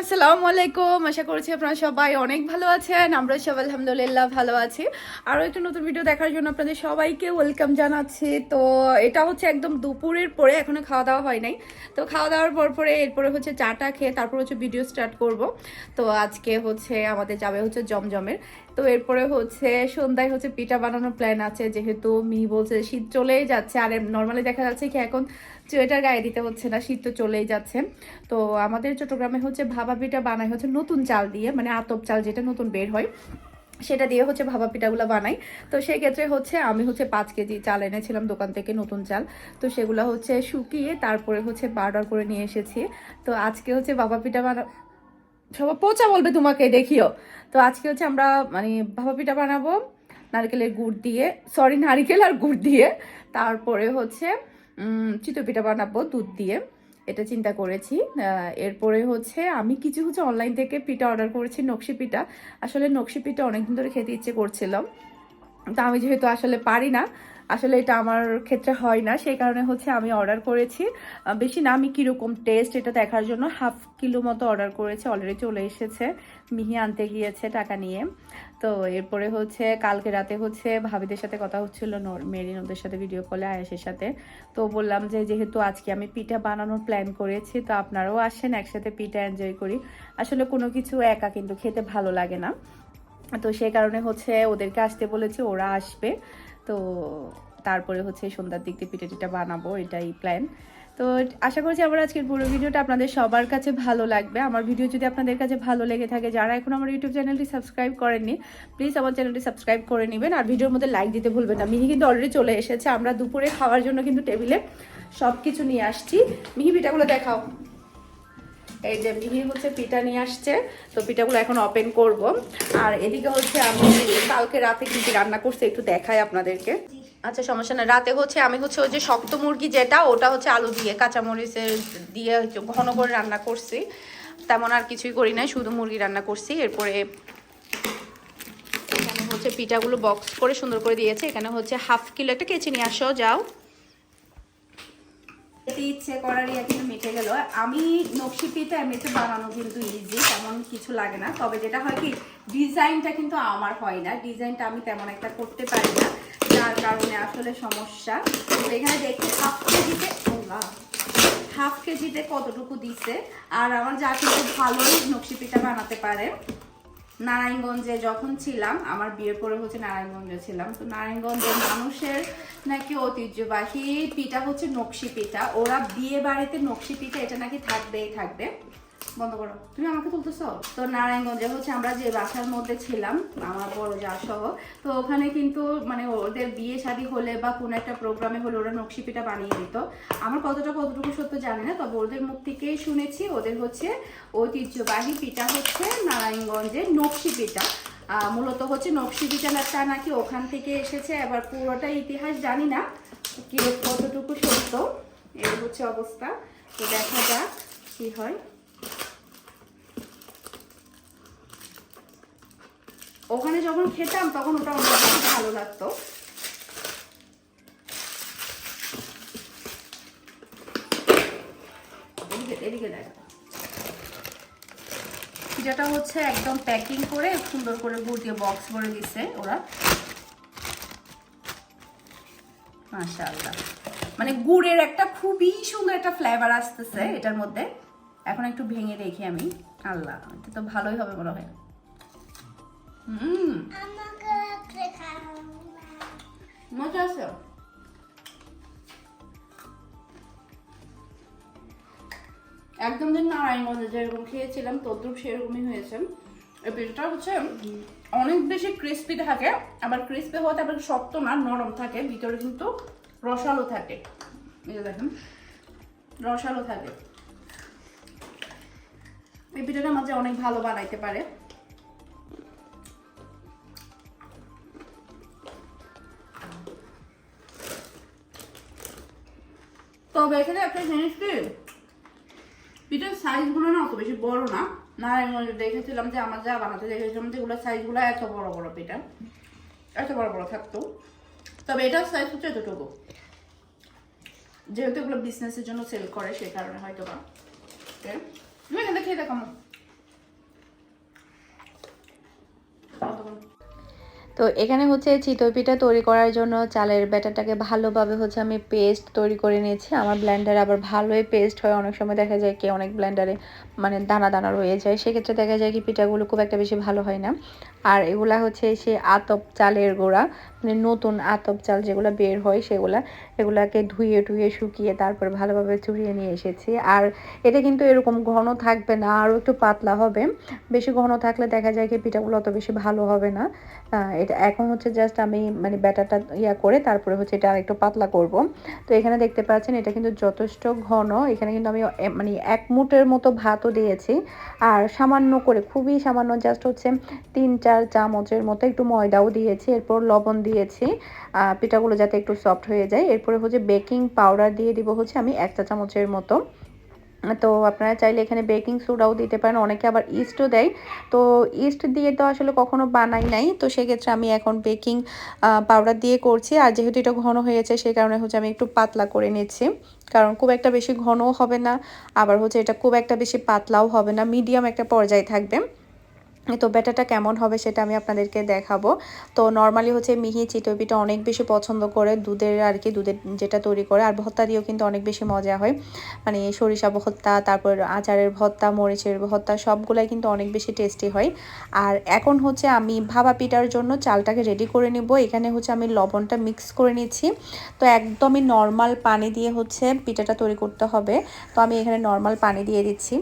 আসসালামু আলাইকুম। আশা করছি আপনারা সবাই অনেক ভালো আছেন। আমরা সবাই আলহামদুলিল্লাহ ভালো আছি। আরও একটা নতুন ভিডিও দেখার জন্য আপনাদের সবাইকে ওয়েলকাম জানাচ্ছি। তো এটা হচ্ছে একদম দুপুরের পরে, এখনও খাওয়া দাওয়া হয় নাই। তো খাওয়া দাওয়ার পর পরে এরপরে হচ্ছে চাটা খেয়ে তারপর হচ্ছে ভিডিও স্টার্ট করব। তো আজকে হচ্ছে আমাদের যাবে হচ্ছে জমজমের। তো এরপরে হচ্ছে সন্ধ্যায় হচ্ছে পিঠা বানানোর প্ল্যান আছে। যেহেতু মি বলছে শীত চলেই যাচ্ছে। আর নর্মালি দেখা যাচ্ছে কি এখন সোয়েটার গায়ে দিতে হচ্ছে না, শীত তো চলেই যাচ্ছে। তো আমাদের চট্টগ্রামে হচ্ছে ভাবা পিঠা বানায় হচ্ছে নতুন চাল দিয়ে মানে আতপ চাল যেটা নতুন বের হয়, সেটা দিয়ে হচ্ছে ভাবা পিঠাগুলো বানাই। তো সেই ক্ষেত্রে হচ্ছে আমি হচ্ছে পাঁচ কেজি চাল এনেছিলাম দোকান থেকে নতুন চাল। তো সেগুলো হচ্ছে শুকিয়ে তারপরে হচ্ছে বার্ডার করে নিয়ে এসেছি। তো আজকে হচ্ছে ভাবা পিঠা বানা সবাই পচা বলবে তোমাকে, দেখিও। তো আজকে হচ্ছে আমরা মানে ভাপা পিঠা বানাবো, নারকেলের গুড় দিয়ে সরি নারকেল আর গুড় দিয়ে, তারপরে হচ্ছে উম, চিতই পিঠা বানাবো দুধ দিয়ে। এটা চিন্তা করেছি। এরপরে হচ্ছে আমি কিছু হচ্ছে অনলাইন থেকে পিঠা অর্ডার করেছি নকশি পিঠা। আসলে নকশি পিঠা অনেকদিন ধরে খেতে ইচ্ছে করছিলাম তা আমি যেহেতু আসলে পারি না আসলে এটা আমার ক্ষেত্রে হয় না। সেই কারণে হচ্ছে আমি অর্ডার করেছি। বেশি না আমি কীরকম টেস্ট এটা দেখার জন্য হাফ কিলো মতো অর্ডার করেছি। অলরেডি চলে এসেছে। মিহি আনতে গিয়েছে টাকা নিয়ে। তো এরপরে হচ্ছে কালকে রাতে হচ্ছে ভাবিদের সাথে কথা হচ্ছিল মেরিন ওদের সাথে ভিডিও কলে আয়াসের সাথে। তো বললাম যে যেহেতু আজকে আমি পিঠা বানানোর প্ল্যান করেছি, তো আপনারাও আসেন, একসাথে পিঠা এনজয় করি। আসলে কোনো কিছু একা কিন্তু খেতে ভালো লাগে না। তো সেই কারণে হচ্ছে ওদেরকে আসতে বলেছি, ওরা আসবে। তো তারপরে হচ্ছে সন্ধ্যার দিক দিয়ে পিঠা টিটা বানাবো, এটাই প্ল্যান তো আশা করছি আমার আজকের পুরো ভিডিওটা আপনাদের সবার কাছে ভালো লাগবে। আমার ভিডিও যদি আপনাদের কাছে ভালো লেগে থাকে, যারা এখন আমার ইউটিউব চ্যানেলটি সাবস্ক্রাইব করেননি, প্লিজ আমার চ্যানেলটি সাবস্ক্রাইব করে নেবেন। আর ভিডিওর মধ্যে লাইক দিতে ভুলবেন না। মিহি কিন্তু অলরেডি চলে এসেছে। আমরা দুপুরে খাওয়ার জন্য কিন্তু টেবিলে সব কিছু নিয়ে আসছি। মিহি, পিঠাগুলো দেখাও। এই যে মিহি হচ্ছে পিঠা নিয়ে আসছে। তো পিঠাগুলো এখন ওপেন করব। আর এদিকে হচ্ছে আমি কালকে রাতে কি কি রান্না করছি একটু দেখাই আপনাদেরকে। আচ্ছা সমস্যা না রাতে হচ্ছে আমি হচ্ছে ওই যে শক্ত মুরগি যেটা, ওটা হচ্ছে আলু দিয়ে, কাঁচামরিচের দিয়ে ঘন করে রান্না করছি। তেমন আর কিছুই করি নাই, শুধু মুরগি রান্না করছি। এরপরে এখানে হচ্ছে পিঠাগুলো বক্স করে সুন্দর করে দিয়েছে। এখানে হচ্ছে হাফ কিলো একটা কেচি নিয়ে আসো, যাও। ইচ্ছে করার ইয়ে মিটে গেল। আমি নকশি পিঠা এমনিতে বানানো কিন্তু ইজি তেমন কিছু লাগে না। তবে যেটা হয় কি ডিজাইনটা কিন্তু আমার হয় না। ডিজাইনটা আমি তেমন একটা করতে পারি না। যার কারণে আসলে সমস্যা। এখানে দেখি হাফ কেজিতে হাফ কেজিতে কতটুকু দিচ্ছে আর আমার যা কিন্তু ভালোই নকশি পিঠা বানাতে পারে। নারায়ণগঞ্জে যখন ছিলাম, আমার বিয়ের পরে হচ্ছে নারায়ণগঞ্জে ছিলাম। তো নারায়ণগঞ্জের মানুষের নাকি ঐতিহ্যবাহী পিঠা হচ্ছে নকশি পিঠা। ওরা বিয়ে বাড়িতে নকশি পিঠা এটা নাকি থাকবেই থাকবে। বন্ধ করো। তুমি আমাকে তুলতেছো? তো নারায়ণগঞ্জে হচ্ছে আমরা যে বাসার মধ্যে ছিলাম, আমার বড় যা সহ, তো ওখানে কিন্তু মানে ওদের বিয়ে শাদী হলে বা কোনো একটা প্রোগ্রামে হলে ওরা নকশি পিঠা বানিয়ে দিত। আমার কতটা কতটুকু সত্য জানি না, তবে ওদের মুখ থেকেই শুনেছি ওদের হচ্ছে ঐতিহ্যবাহী পিঠা হচ্ছে নারায়ণগঞ্জের নকশি পিঠা। মূলত হচ্ছে নকশি পিঠাটা নাকি ওখান থেকে এসেছে, এবার পুরোটা ইতিহাস জানি না কি কতটুকু সত্য, এই হচ্ছে অবস্থা। তো দেখা যাক কি হয়। ওখানে যখন খেতাম, তখন ওটা অনেক ভালো লাগতো। যেটা হচ্ছে একদম প্যাকিং করে সুন্দর করে গুড় দিয়ে বক্স করে দিছে ওরা। মাশাআল্লাহ। মানে গুড়ের একটা খুবই সুন্দর একটা ফ্লেভার আসতেছে এটার মধ্যে। এখন একটু ভেঙে দেখি আমি। আল্লাহ, এটা তো ভালোই হবে মনে হয়। হুম আমাকে একটা খাও মজা আছে একদম যে নারায়ণগঞ্জে যেরকম খেয়েছিলাম, তদ্রুপ সেরকমই হয়েছে। এই পিঠাটা হচ্ছে অনেক বেশি ক্রিস্পি থাকে, আবার ক্রিস্পি হওয়াতে আবার শক্ত না, নরম থাকে, ভিতরে কিন্তু রসালো থাকে। এই যে দেখেন, রসালো থাকে। এই পিঠাটা মাঝে অনেক ভালো বানাইতে পারে। এখানে একটা জিনিস কি? পিঠার সাইজগুলো না অত বেশি বড় না। নারায়ণগঞ্জে দেখেছিলাম যে আমার যা বানাতে দেখেছিলাম যে এগুলোর সাইজগুলো এত বড় বড় পিঠা। এত বড় বড় থাকতো। তবে এটার সাইজ হচ্ছে এতটুকু। যেহেতু এগুলো বিজনেসের জন্য সেল করে, সেই কারণে হয়তো বা তুমি এখানে খেয়ে দেখো তো এখানে হচ্ছে চিতই পিঠা তৈরি করার জন্য চালের ব্যাটারটাকে ভালোভাবে হচ্ছে আমি পেস্ট তৈরি করে নিয়েছি। আমার ব্ল্যান্ডারে আবার ভালোই পেস্ট হয়। অনেক সময় দেখা যায় কি অনেক ব্ল্যান্ডারে মানে দানা দানা রয়ে যায়। সেক্ষেত্রে দেখা যায় কি পিঠাগুলো খুব একটা বেশি ভালো হয় না। আর এগুলা হচ্ছে সে আতপ চালের গোড়া মানে নতুন আতপ চাল যেগুলো বের হয় সেগুলা এগুলাকে ধুয়ে টুয়ে শুকিয়ে তারপর ভালোভাবে চুরিয়ে নিয়ে এসেছি। আর এটা কিন্তু এরকম ঘন থাকবে না, আরও একটু পাতলা হবে। বেশি ঘন থাকলে দেখা যায় কি পিঠাগুলো অত বেশি ভালো হবে না। এটা এখন হচ্ছে জাস্ট আমি মানে ব্যাটারটা ইয়া করে তারপরে হচ্ছে এটা আরেকটু পাতলা করব। তো এখানে দেখতে পাচ্ছেন এটা কিন্তু যথেষ্ট ঘন। এখানে কিন্তু আমি মানে এক মুটের মতো ভাতও দিয়েছি। আর সামান্য করে, খুবই সামান্য জাস্ট হচ্ছে তিন চার চামচের মতো একটু ময়দাও দিয়েছি, এরপর লবণ দিয়েছি। পিঠাগুলো যাতে একটু সফট হয়ে যায়, এরপরে হচ্ছে বেকিং পাউডার দিয়ে দিব হচ্ছে আমি এক চা চামচের মতো। তো আপনারা চাইলে এখানে বেকিং সোডাও দিতে পারেন, অনেকে আবার ইস্টও দেয়। তো ইস্ট দিয়ে তো আসলে কখনো বানাই নাই, তো সেক্ষেত্রে আমি এখন বেকিং পাউডার দিয়ে করছি। আর যেহেতু এটা ঘন হয়েছে সেই কারণে হচ্ছে আমি একটু পাতলা করে নিচ্ছি। কারণ খুব একটা বেশি ঘনও হবে না, আবার হচ্ছে এটা খুব একটা বেশি পাতলাও হবে না, মিডিয়াম একটা পর্যায়ে থাকবে। তো ব্যাটারটা কেমন হবে সেটা আমি আপনাদেরকে দেখাবো। তো নর্মালি হচ্ছে মিহি চিতই পিঠা অনেক বেশি পছন্দ করে দুধের আর কি দুধের যেটা তৈরি করে। আর ভত্তা দিয়েও কিন্তু অনেক বেশি মজা হয়। মানে সরিষা ভত্তা তারপর আচারের ভত্তা মরিচের ভত্তা সবগুলাই কিন্তু অনেক বেশি টেস্টি হয়। আর এখন হচ্ছে আমি ভাবা পিঠার জন্য চালটাকে রেডি করে নিব। এখানে হচ্ছে আমি লবণটা মিক্স করে নিচ্ছি। তো একদমই নর্মাল পানি দিয়ে হচ্ছে পিঠাটা তৈরি করতে হবে। তো আমি এখানে নর্মাল পানি দিয়ে দিচ্ছি।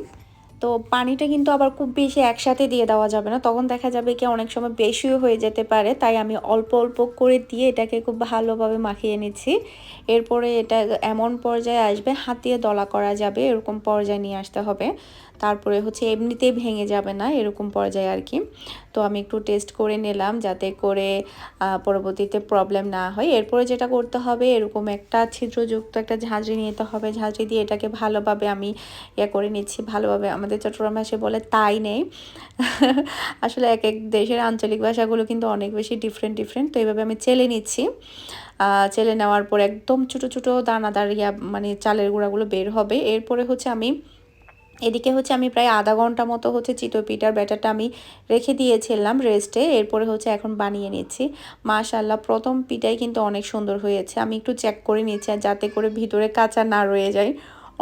তো পানিটা কিন্তু আবার খুব বেশি একসাথে দিয়ে দেওয়া যাবে না। তখন দেখা যাবে কি অনেক সময় বেশিও হয়ে যেতে পারে, তাই আমি অল্প অল্প করে দিয়ে এটাকে খুব ভালোভাবে মাখিয়ে নিচ্ছি। এরপরে এটা এমন পর্যায়ে আসবে হাতিয়ে দলা করা যাবে, এরকম পর্যায়ে নিয়ে আসতে হবে। তারপরে হচ্ছে এমনিতেই ভেঙে যাবে না, এরকম পর্যায়ে আর কি। তো আমি একটু টেস্ট করে নিলাম যাতে করে পরবর্তীতে প্রবলেম না হয়। এরপরে যেটা করতে হবে, এরকম একটা ছিদ্রযুক্ত একটা ঝাঁঝরি নিতে হবে। ঝাঁঝরি দিয়ে এটাকে ভালোভাবে আমি ইয়ে করে নিচ্ছি। ভালোভাবে আমাদের চট্টগ্রাম ভাষায় বলে তাই নেই। আসলে এক এক দেশের আঞ্চলিক ভাষাগুলো কিন্তু অনেক বেশি ডিফারেন্ট ডিফারেন্ট তো এইভাবে আমি চেলে নিচ্ছি। চেলে নেওয়ার পর একদম ছোটো ছোটো দানাদার ইয়া মানে চালের গুঁড়াগুলো বের হবে। এরপরে হচ্ছে আমি এদিকে হচ্ছে আমি প্রায় আধা ঘণ্টা মতো হচ্ছে চিতই পিঠার ব্যাটারটা আমি রেখে দিয়েছিলাম রেস্টে, এরপরে হচ্ছে এখন বানিয়ে নিচ্ছি। মাশাল্লাহ প্রথম পিঠাই কিন্তু অনেক সুন্দর হয়েছে। আমি একটু চেক করে নিচ্ছি যাতে করে ভিতরে কাঁচা না রয়ে যায়।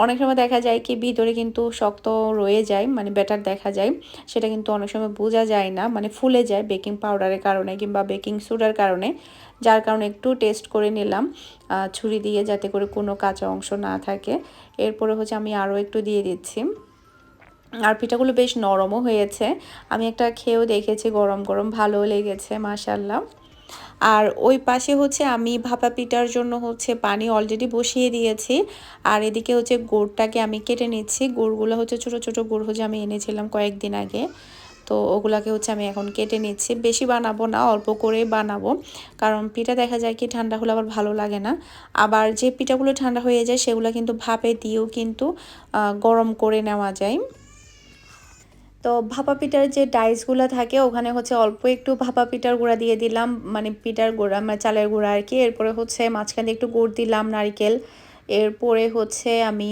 অনেক সময় দেখা যায় কি ভিতরে কিন্তু শক্ত রয়ে যায় মানে ব্যাটার দেখা যায়, সেটা কিন্তু অনেক সময় বোঝা যায় না মানে ফুলে যায় বেকিং পাউডারের কারণে কিংবা বেকিং সোডার কারণে। যার কারণে একটু টেস্ট করে নিলাম ছুরি দিয়ে যাতে করে কোনো কাঁচা অংশ না থাকে। এরপরে হচ্ছে আমি আরও একটু দিয়ে দিচ্ছি। আর পিঠাগুলো বেশ নরমও হয়েছে। আমি একটা খেয়েও দেখেছি, গরম গরম ভালো লেগেছে মাশাল্লাহ আর ওই পাশে হচ্ছে আমি ভাপা পিঠার জন্য হচ্ছে পানি অলরেডি বসিয়ে দিয়েছি। আর এদিকে হচ্ছে গুড়টাকে আমি কেটে নিচ্ছি। গুড়গুলো হচ্ছে ছোট ছোট গুড় হচ্ছে আমি এনেছিলাম কয়েকদিন আগে। তো ওগুলাকে হচ্ছে আমি এখন কেটে নিচ্ছি। বেশি বানাবো না, অল্প করেই বানাবো। কারণ পিঠা দেখা যায় কি, ঠান্ডা হলে আবার ভালো লাগে না। আবার যে পিঠাগুলো ঠান্ডা হয়ে যায়, সেগুলো কিন্তু ভাপে দিয়েও কিন্তু গরম করে নেওয়া যায়। তো ভাপা পিঠার যে ডাইসগুলো থাকে, ওখানে হচ্ছে অল্প একটু ভাপা পিঠার গুঁড়া দিয়ে দিলাম। মানে পিঠার গুঁড়া মানে চালের গুঁড়া আর কি। এরপরে হচ্ছে মাঝখানে একটু গুড় দিলাম, নারকেল। এরপরে হচ্ছে আমি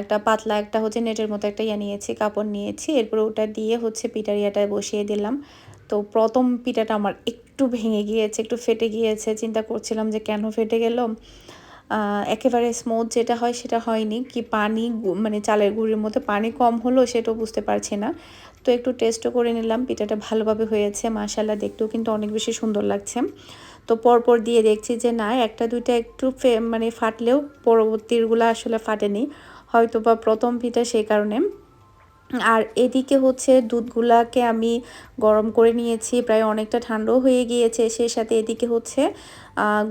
একটা পাতলা একটা হচ্ছে নেটের মতো একটা ইয়ে নিয়েছি, কাপড় নিয়েছি। এরপরে ওটা দিয়ে হচ্ছে পিঠার ইয়াটা বসিয়ে দিলাম। তো প্রথম পিঠাটা আমার একটু ভেঙে গিয়েছে, একটু ফেটে গিয়েছে। চিন্তা করছিলাম যে কেন ফেটে গেল? একেবারে স্মুথ যেটা হয় সেটা হয়নি। কি পানি মানে চালের গুঁড়ির মধ্যে পানি কম হলো সেটাও বুঝতে পারছি না। তো একটু টেস্টও করে নিলাম। পিঠাটা ভালোভাবে হয়েছে মাশাল্লাহ দেখতেও কিন্তু অনেক বেশি সুন্দর লাগছে। তো পরপর দিয়ে দেখছি যে না, একটা দুইটা একটু মানে ফাটলেও পরবর্তীগুলো আসলে ফাটেনি। হয়তো বা প্রথম পিঠা সেই কারণে। আর এদিকে হচ্ছে দুধগুলাকে আমি গরম করে নিয়েছি, প্রায় অনেকটা ঠান্ডাও হয়ে গিয়েছে। সেই সাথে এদিকে হচ্ছে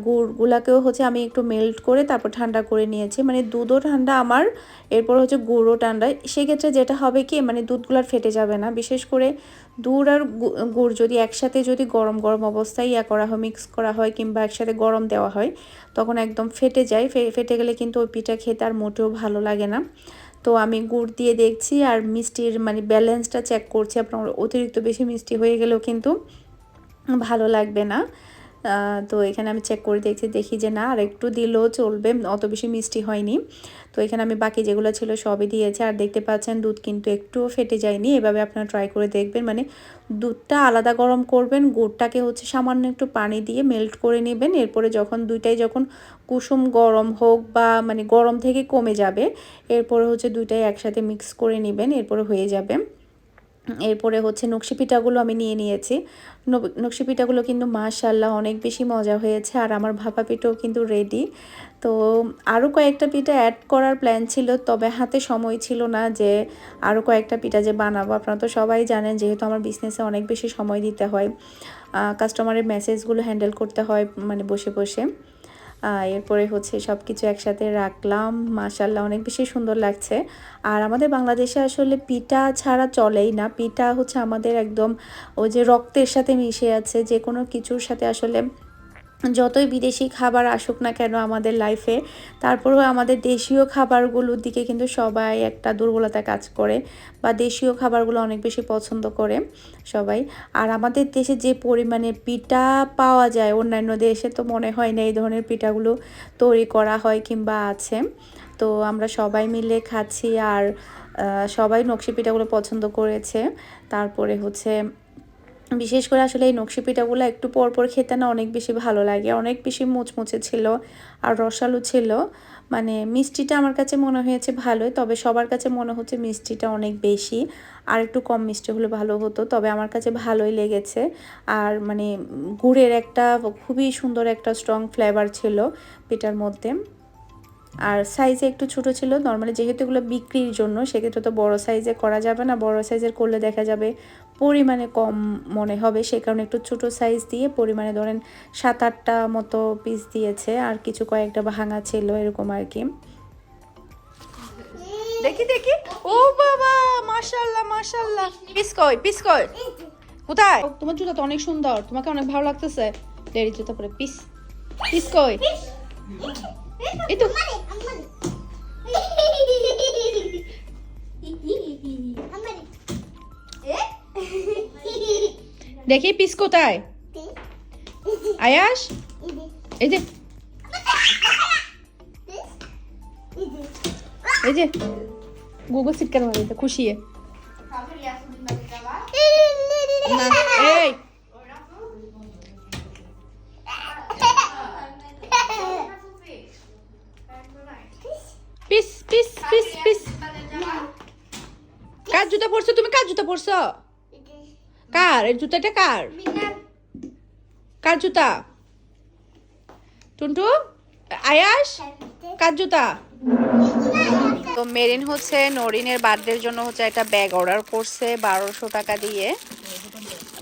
গুড়গুলাকেও হচ্ছে আমি একটু মেল্ট করে তারপর ঠান্ডা করে নিয়েছি। মানে দুধও ঠান্ডা আমার, এরপর হচ্ছে গুড়ও ঠান্ডা। সেক্ষেত্রে যেটা হবে কি মানে দুধগুলার ফেটে যাবে না। বিশেষ করে দুধ আর গুড় যদি একসাথে যদি গরম গরম অবস্থায় ইয়া করা হয় মিক্স করা হয় কিংবা একসাথে গরম দেওয়া হয়, তখন একদম ফেটে যায়। ফেটে গেলে কিন্তু ওই পিঠা খেতে আর মোটেও ভালো লাগে না। তো আমি গুড় দিয়ে দেখছি আর মিষ্টির মানে ব্যালেন্সটা চেক করছি। আপনার অতিরিক্ত বেশি মিষ্টি হয়ে গেলেও কিন্তু ভালো লাগবে না। তো এখানে আমি চেক করে দেখছি, দেখি যে না, আর একটু দিলেও চলবে, অত বেশি মিষ্টি হয়নি। তো এখানে আমি বাকি যেগুলো ছিল সবই দিয়েছি, আর দেখতে পাচ্ছেন দুধ কিন্তু একটুও ফেটে যায়নি। এভাবে আপনারা ট্রাই করে দেখবেন মানে দুধটা আলাদা গরম করবেন, গুড়টাকে হচ্ছে সামান্য একটু পানি দিয়ে মেল্ট করে নেবেন। এরপরে যখন দুইটাই যখন কুসুম গরম হোক বা মানে গরম থেকে কমে যাবে, এরপরে হচ্ছে দুইটাই একসাথে মিক্স করে নেবেন, এরপরে হয়ে যাবে। এরপরে হচ্ছে নকশি পিঠাগুলো আমি নিয়ে নিয়েছি। নকশি পিঠাগুলো কিন্তু মাশাল্লাহ অনেক বেশি মজা হয়েছে আর আমার ভাপা পিঠাও কিন্তু রেডি তো আরও কয়েকটা পিঠা অ্যাড করার প্ল্যান ছিল, তবে হাতে সময় ছিল না যে আরও কয়েকটা পিঠা যে বানাবো। আপনারা তো সবাই জানেন যেহেতু আমার বিজনেসে অনেক বেশি সময় দিতে হয় কাস্টমারের মেসেজগুলো হ্যান্ডেল করতে হয় মানে বসে বসে। এরপরে হচ্ছে সব কিছু একসাথে রাখলাম। মাশাল্লাহ অনেক বেশি সুন্দর লাগছে। আর আমাদের বাংলাদেশে আসলে পিঠা ছাড়া চলেই না। পিঠা হচ্ছে আমাদের একদম ওই যে রক্তের সাথে মিশে আছে যে কোনো কিছুর সাথে আসলে যতই বিদেশি খাবার আসুক না কেন আমাদের লাইফে তারপরেও আমাদের দেশীয় খাবারগুলোর দিকে কিন্তু সবাই একটা দুর্বলতা কাজ করে বা দেশীয় খাবারগুলো অনেক বেশি পছন্দ করে সবাই। আর আমাদের দেশে যে পরিমাণে পিঠা পাওয়া যায়, অন্যান্য দেশে তো মনে হয় না এই ধরনের পিঠাগুলো তৈরি করা হয় কিংবা আছে। তো আমরা সবাই মিলে খাচ্ছি আর সবাই নকশি পিঠাগুলো পছন্দ করেছে। তারপরে হচ্ছে বিশেষ করে আসলে এই নকশি পিঠাগুলো একটু পর পর খেতে না অনেক বেশি ভালো লাগে। অনেক বেশি মুচমুচে ছিল আর রসালো ছিল। মানে মিষ্টিটা আমার কাছে মনে হয়েছে ভালোই, তবে সবার কাছে মনে হচ্ছে মিষ্টিটা অনেক বেশি। আর একটু কম মিষ্টি হলে ভালো হতো, তবে আমার কাছে ভালোই লেগেছে। আর মানে গুড়ের একটা খুবই সুন্দর একটা স্ট্রং ফ্লেভার ছিল পিঠার মধ্যে। আর সাইজে একটু ছোট ছিল নর্মালি যেহেতু এগুলো বিক্রির জন্য, সেক্ষেত্রে তো বড় সাইজে করা যাবে না, বড় সাইজের করলে দেখা যাবে পরিমাণে কম মনে হবে সে কারণে একটু ছোট সাইজ দিয়ে পরিমাণে ধরেন সাত আটটা মতো পিস দিয়েছে আর কিছু কয়েকটা ভাঙা ছিল এরকম আর কি। দেখি দেখি। ও বাবা মাশাল্লাহ মাশাল্লাহ পিস কই পিস কই? কোথায়? তোমার জুতা তো অনেক সুন্দর তোমাকে অনেক ভালো লাগতেছে। লেডি জুতা পরে পিস পিস কই? এই তো। দেখি পিস কোথায়? আয়াস? এই যে। এই যে। গুগল সিট কেন মারিতে খুশি পিস পিস পিস পিস। কার জুতা পরছো? তুমি কার জুতা পরছো? কার? এই জুতাটা কার? কার জুতা? টুনটু? আয়াস কার জুতা? তো মেরিন হচ্ছে নরিনের বার্থডের জন্য হচ্ছে একটা ব্যাগ অর্ডার করছে বারোশো টাকা দিয়ে।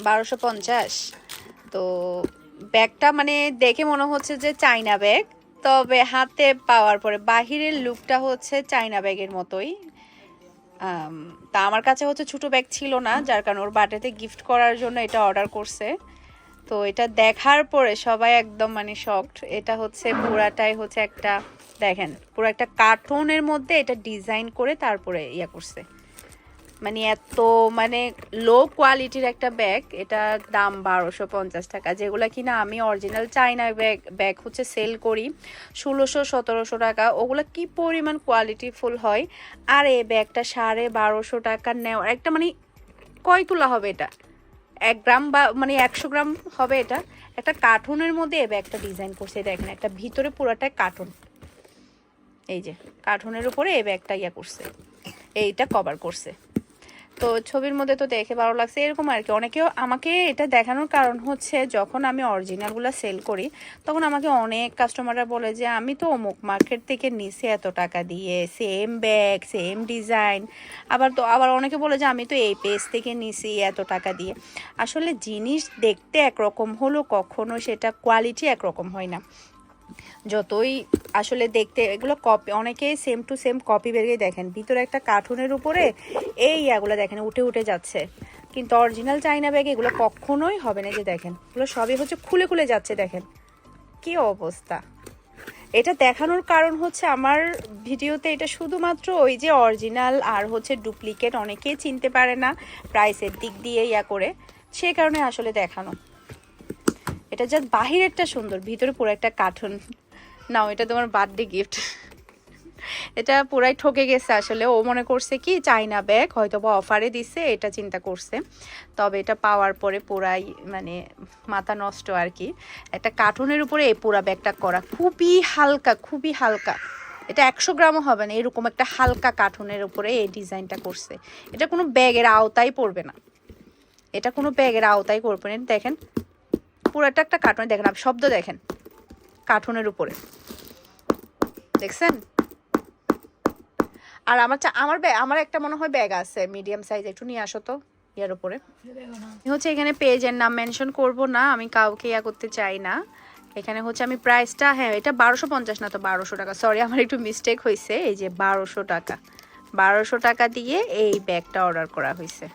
বারোশো পঞ্চাশ। তো ব্যাগটা মানে দেখে মনে হচ্ছে যে চাইনা ব্যাগ তবে হাতে পাওয়ার পরে বাহিরের লুকটা হচ্ছে চাইনা ব্যাগের মতোই। তা আমার কাছে হচ্ছে ছোটো ব্যাগ ছিল না, যার কারণে ওর বার্থডেতে গিফট করার জন্য এটা অর্ডার করছে। তো এটা দেখার পরে সবাই একদম মানে শকড এটা হচ্ছে পুরাটাই হচ্ছে একটা, দেখেন, পুরো একটা কার্টুনের মধ্যে এটা ডিজাইন করে তারপরে ইয়া করছে। মানে এত মানে লো কোয়ালিটির একটা ব্যাগ এটার দাম বারোশো পঞ্চাশ টাকা। যেগুলো কিনা আমি অরিজিনাল চাইনা ব্যাগ ব্যাগ হচ্ছে সেল করি ষোলোশো, সতেরোশো টাকা। ওগুলো কি পরিমাণ কোয়ালিটি ফুল হয়? আর এই ব্যাগটা সাড়ে বারোশো টাকা নেওয়া, একটা মানে কয় তোলা হবে এটা? এক গ্রাম বা মানে একশো গ্রাম হবে এটা? একটা কার্টুনের মধ্যে এই ব্যাগটা ডিজাইন করছে, দেখেন একটা, ভিতরে পুরাটাই কার্টুন এই যে কার্টুনের উপরে এই ব্যাগটা ইয়া করছে, এইটা কভার করছে। তো ছবির মধ্যে তো দেখে ভালো লাগছে, এরকম আর কি। অনেকেও আমাকে এটা দেখানোর কারণ হচ্ছে যখন আমি অরিজিনালগুলো সেল করি, তখন আমাকে অনেক কাস্টমাররা বলে যে, আমি তো অমুক মার্কেট থেকে নিছি এত টাকা দিয়ে সেম ব্যাগ সেম ডিজাইন আবার তো, আবার অনেকে বলে যে, আমি তো এই পেজ থেকে নিছি এত টাকা দিয়ে। আসলে জিনিস দেখতে একরকম হলো কখনো সেটা কোয়ালিটি একরকম হয় না। যতই আসলে দেখতে, এগুলো কপি অনেকেই সেম টু সেম কপি বেরিয়ে দেখেন। ভিতরে একটা কার্টুনের উপরে এই এগুলো দেখেন, উঠে উঠে যাচ্ছে। কিন্তু অরিজিনাল চাইনা ব্যাগ এগুলো কখনোই হবে না যে দেখেন, এগুলো সবই হচ্ছে খুলে খুলে যাচ্ছে দেখেন। কি অবস্থা? এটা দেখানোর কারণ হচ্ছে আমার ভিডিওতে এটা শুধুমাত্র ওই যে অরিজিনাল আর হচ্ছে ডুপ্লিকেট অনেকেই চিনতে পারে না প্রাইসের দিক দিয়ে ইয়া করে, সে কারণে আসলে দেখানো। এটা জাস্ট বাহিরেরটা সুন্দর, ভিতরে পুরো একটা কার্টুন নাও, এটা তোমার বার্থডে গিফট এটা পুরাই ঠকে গেছে আসলে। ও মনে করছে কি চাইনা ব্যাগ হয়তো বা অফারে দিছে, এটা চিন্তা করছে। তবে এটা পাওয়ার পরে পুরাই মানে মাথা নষ্ট আর কি। একটা কার্টুনের উপরে এই পুরা ব্যাগটা করা। খুবই হালকা খুবই হালকা। এটা একশো গ্রামও হবে না, এরকম একটা হালকা কার্টুনের উপরে এই ডিজাইনটা করছে। এটা কোনো ব্যাগের আওতায় পড়বে না। এটা কোনো ব্যাগের আওতায় করবে না। দেখেন পুরোটা একটা কার্টুনে দেখেন আপনি শব্দ দেখেন। কার্টুনের উপরে। দেখছেন? আর আমার আমার আমার একটা মনে হয় ব্যাগ আছে মিডিয়াম সাইজ একটু নিয়ে আসো তো, ইয়ার উপরে। হচ্ছে এখানে পেজের নাম মেনশন করব না, আমি কাউকে ইয়া করতে চাই না। এখানে হচ্ছে আমি প্রাইসটা হ্যাঁ এটা বারোশো পঞ্চাশ না তো বারোশো টাকা। সরি আমার একটু মিস্টেক হয়েছে এই যে বারোশো টাকা। বারোশো টাকা দিয়ে এই ব্যাগটা অর্ডার করা হয়েছে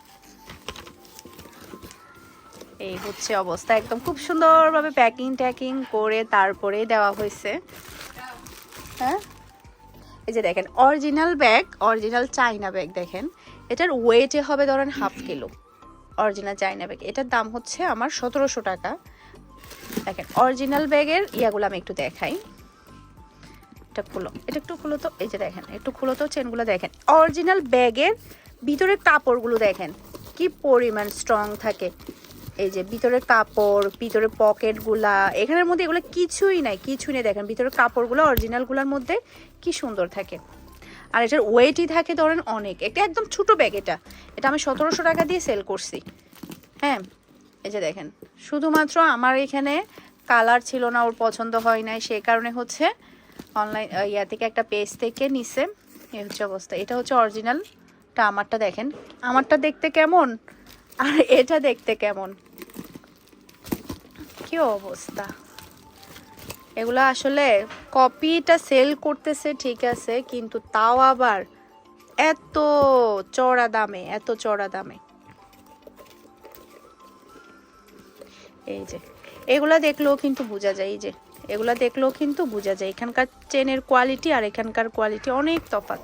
এই হচ্ছে অবস্থা। একদম খুব সুন্দরভাবে প্যাকিং ট্যাকিং করে তারপরে দেওয়া হয়েছে। হ্যাঁ? এই যে দেখেন original bag original China bag দেখেন। এটার ওয়েটে হবে ধরেন half kilo original China bag এটার দাম হচ্ছে আমার সতেরোশো টাকা। দেখেন অরিজিনাল ব্যাগের ইয়াগুলো আমি একটু দেখাই। এটা খুলো, এটা একটু খুলো তো, এই যে দেখেন, একটু খুলো তো চেনগুলো দেখেন। অরিজিনাল ব্যাগের ভিতরের কাপড়গুলো দেখেন, কি পরিমাণ স্ট্রং থাকে। এই যে ভিতরে কাপড়, ভিতরে পকেটগুলা, এখানের মধ্যে এগুলো কিছুই নাই, কিছুই নেই। দেখেন ভিতরের কাপড়গুলো, অরিজিনালগুলোর মধ্যে কি সুন্দর থাকে। আর এটার ওয়েটই থাকে ধরেন অনেক। এটা একদম ছোট ব্যাগ এটা। এটা আমি সতেরোশো টাকা দিয়ে সেল করছি। হ্যাঁ এই যে দেখেন, শুধুমাত্র আমার এখানে কালার ছিল না, ওর পছন্দ হয় নাই। সেই কারণে হচ্ছে অনলাইন ইয়া থেকে একটা পেজ থেকে নিছে। এই হচ্ছে অবস্থা। এটা হচ্ছে অরিজিনালটা আমারটা দেখেন। আমারটা দেখতে কেমন? আর এটা দেখতে কেমন? কি অবস্থা? এগুলো আসলে কপিটা সেল করতেছে, ঠিক আছে, কিন্তু তাও আবার এত চড়া দামে, এত চড়া দামে। এই যে, এগুলা দেখলেও কিন্তু বোঝা যায়, এই যে, এগুলা দেখলেও কিন্তু বোঝা যায়। এখানকার চেনের কোয়ালিটি আর এখানকার কোয়ালিটি অনেক তফাৎ।